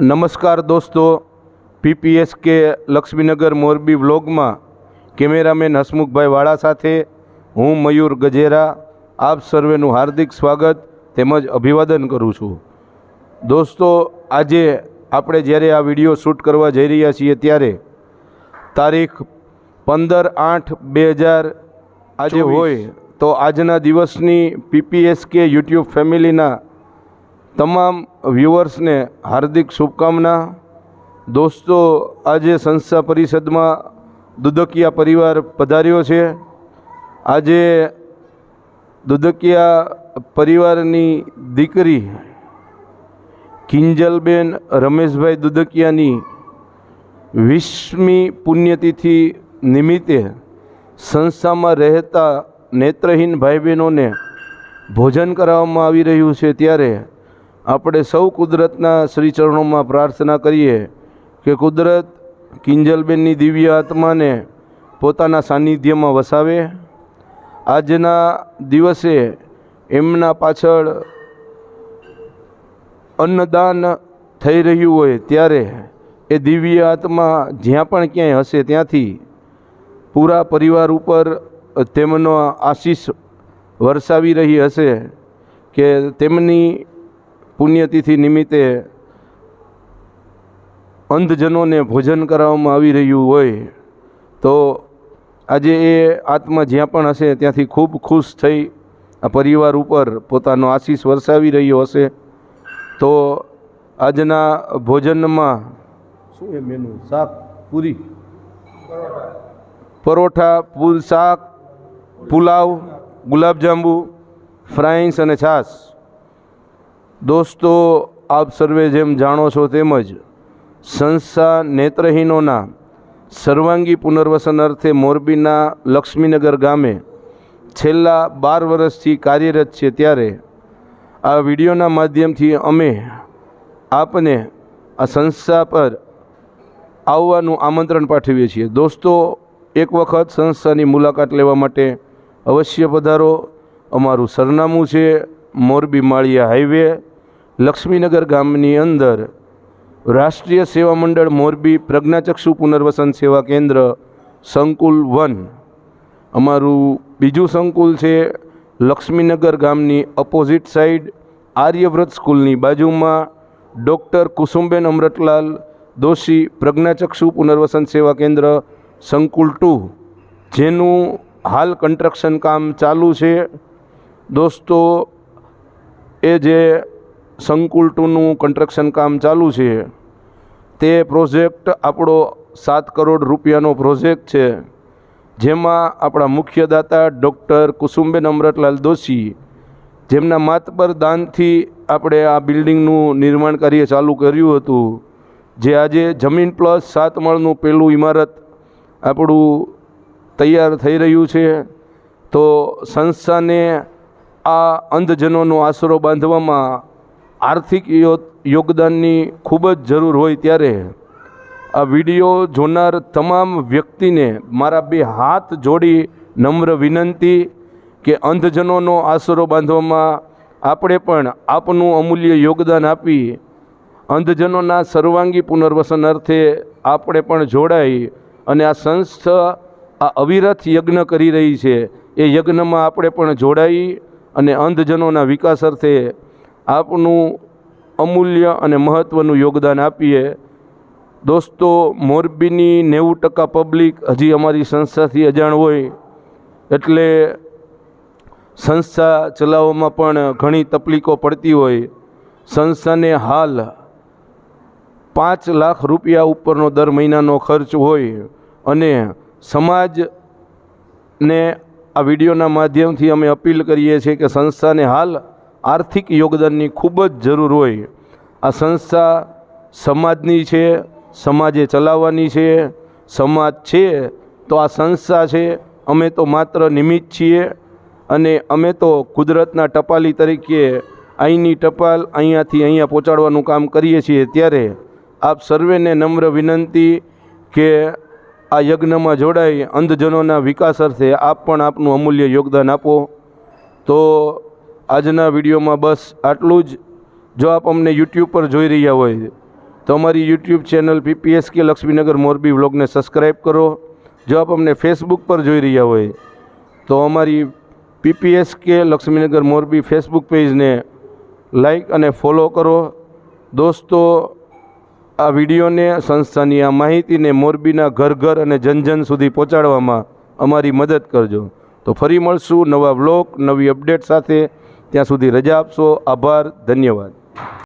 નમસ્કાર દોસ્તો પીપીએસ કે લક્ષ્મીનગર મોરબી વ્લોગમાં કેમેરામેન હસમુખભાઈ વાળા સાથે હું મયુર ગજેરા. આપ સર્વેનું હાર્દિક સ્વાગત તેમજ અભિવાદન કરું છું. દોસ્તો આજે આપણે જ્યારે આ વીડિયો શૂટ કરવા જઈ રહ્યા છીએ ત્યારે તારીખ પંદર આઠ બે હજાર આજે હોય તો આજના દિવસની પીપીએસ કે યુટ્યુબ ફેમિલીના તમામ વ્યુઅર્સને હાર્દિક શુભકામના. દોસ્તો, આજે સંસ્થા પરિષદમાં દુદકિયા પરિવાર પધાર્યો છે. આજે દુદકિયા પરિવારની દીકરી કિંજલબેન રમેશભાઈ દુદકિયાની વીસમી પુણ્યતિથિ નિમિત્તે સંસ્થામાં રહેતા નેત્રહીન ભાઈ બહેનોને ભોજન કરાવવામાં આવી રહ્યું છે. ત્યારે આપણે સૌ કુદરતના શ્રીચરણોમાં પ્રાર્થના કરીએ કે કુદરત કિંજલબેનની દિવ્ય આત્માને પોતાના સાનિધ્યમાં વસાવે. આજના દિવસે એમના પાછળ અન્નદાન થઈ રહ્યું હોય ત્યારે એ દિવ્ય આત્મા જ્યાં પણ ક્યાંય હશે ત્યાંથી પૂરા પરિવાર ઉપર તેમનો આશીષ વરસાવી રહી હશે કે તેમની પુણ્યતિથિ નિમિત્તે અંધજનોને ભોજન કરાવવામાં આવી રહ્યું હોય તો આજે એ આત્મા જ્યાં પણ હશે ત્યાંથી ખૂબ ખુશ થઈ આ પરિવાર ઉપર પોતાનો આશીષ વરસાવી રહ્યો હશે. તો આજના ભોજનમાં શું એ મેનુ શાક, પૂરી? પરોઠા, પૂર શાક, પુલાવ, ગુલાબજાંબુ ફ્રાઈન્સ અને છાશ. દોસ્તો, આપ સર્વે જેમ જાણો છો તેમજ સંસ્થા નેત્રહીનોના સર્વાંગી પુનર્વસન અર્થે મોરબીના લક્ષ્મીનગર ગામે છેલ્લા બાર વર્ષથી કાર્યરત છે ત્યારે આ વિડીયોના માધ્યમથી અમે આપને આ સંસ્થા પર આવવાનું આમંત્રણ પાઠવીએ છીએ. દોસ્તો, એક વખત સંસ્થાની મુલાકાત લેવા માટે અવશ્ય પધારો. અમારું સરનામું છે મોરબી માળિયા હાઈવે લક્ષ્મીનગર ગામની અંદર રાષ્ટ્રીય સેવા મંડળ મોરબી પ્રજ્ઞાચક્ષુ પુનર્વસન સેવા કેન્દ્ર સંકુલ વન. અમારું બીજું સંકુલ છે લક્ષ્મીનગર ગામની અપોઝિટ સાઈડ આર્યવ્રત સ્કૂલની બાજુમાં ડૉક્ટર કુસુમબેન અમૃતલાલ દોશી પ્રજ્ઞાચક્ષુ પુનર્વસન સેવા કેન્દ્ર સંકુલ ટુ. જેનું હાલ કન્સ્ટ્રક્શન કામ ચાલુ છે. દોસ્તો, એ જે સંકુલ ટુનું કન્સ્ટ્રક્શન કામ ચાલુ છે. તે પ્રોજેક્ટ આપણો સાત કરોડ રૂપિયાનો પ્રોજેક્ટ છે. જેમાં આપણા મુખ્ય દાતા ડૉક્ટર કુસુમબેન અમરતલાલ દોશી, જેમના માતબર દાનથી આપણે આ બિલ્ડિંગનું નિર્માણ કાર્ય ચાલુ કર્યું હતું. જે આજે જમીન પ્લસ સાત માળનું પહેલું ઇમારત આપણું તૈયાર થઈ રહ્યું છે. તો સંસ્થાને આ અંધજનોનો આશરો બાંધવામાં આર્થિક યોગદાનની ખૂબ જ જરૂર હોય ત્યારે આ વીડિયો જોનાર તમામ વ્યક્તિને મારા બે હાથ જોડી નમ્ર વિનંતી કે અંધજનોનો આશરો બાંધવામાં આપણે પણ આપનું અમૂલ્ય યોગદાન આપી અંધજનોના સર્વાંગી પુનર્વસન અર્થે આપણે પણ જોડાઈ અને આ સંસ્થા આ અવિરત યજ્ઞ કરી રહી છે. એ યજ્ઞમાં આપણે પણ જોડાઈ અને અંધજનોના વિકાસ અર્થે આપનું અમૂલ્ય અને મહત્ત્વનું યોગદાન આપીએ. દોસ્તો, મોરબીની નેવું ટકા પબ્લિક હજી અમારી સંસ્થાથી અજાણ હોય, એટલે સંસ્થા ચલાવવામાં પણ ઘણી તકલીફો પડતી હોય. સંસ્થાને હાલ પાંચ લાખ રૂપિયા ઉપરનો દર મહિનાનો ખર્ચ હોય અને સમાજને આ વિડીયોના માધ્યમથી અમે અપીલ કરીએ છીએ કે સંસ્થાને હાલ આર્થિક યોગદાનની ખૂબ જ જરૂર હોય. આ સંસ્થા સમાજની છે, સમાજે ચલાવવાની છે, સમાજ છે, તો આ સંસ્થા છે, અમે તો માત્ર નિમિત્ત છીએ અને અમે તો કુદરતના ટપાલી તરીકે અહીંની ટપાલ અહીંયાથી અહીંયા પહોંચાડવાનું કામ કરીએ છીએ. ત્યારે આપ સર્વેને નમ્ર વિનંતી કે આ યજ્ઞમાં જોડાઈ અંધજનોના વિકાસ અર્થે આપ પણ આપનું અમૂલ્ય યોગદાન આપો. તો આજના વિડીયોમાં બસ આટલું જ. જો આપ અમને યુટ્યુબ પર જોઈ રહ્યા હોય, તો અમારી યુટ્યુબ ચેનલ પીપીએસ કે લક્ષ્મીનગર મોરબી વ્લોગને સબસ્ક્રાઈબ કરો. જો આપ અમને ફેસબુક પર જોઈ રહ્યા હોય, તો અમારી પીપીએસ કે લક્ષ્મીનગર મોરબી ફેસબુક પેજને લાઈક અને ફોલો કરો. દોસ્તો, આ વિડીયોને સંસ્થાની આ માહિતીને મોરબીના ઘર ઘર અને જન જન સુધી પહોંચાડવામાં અમારી મદદ કરજો. તો ફરી મળશું નવા વ્લોગ, નવી અપડેટ સાથે. ત્યાં સુધી રજા આપશો. આભાર. ધન્યવાદ.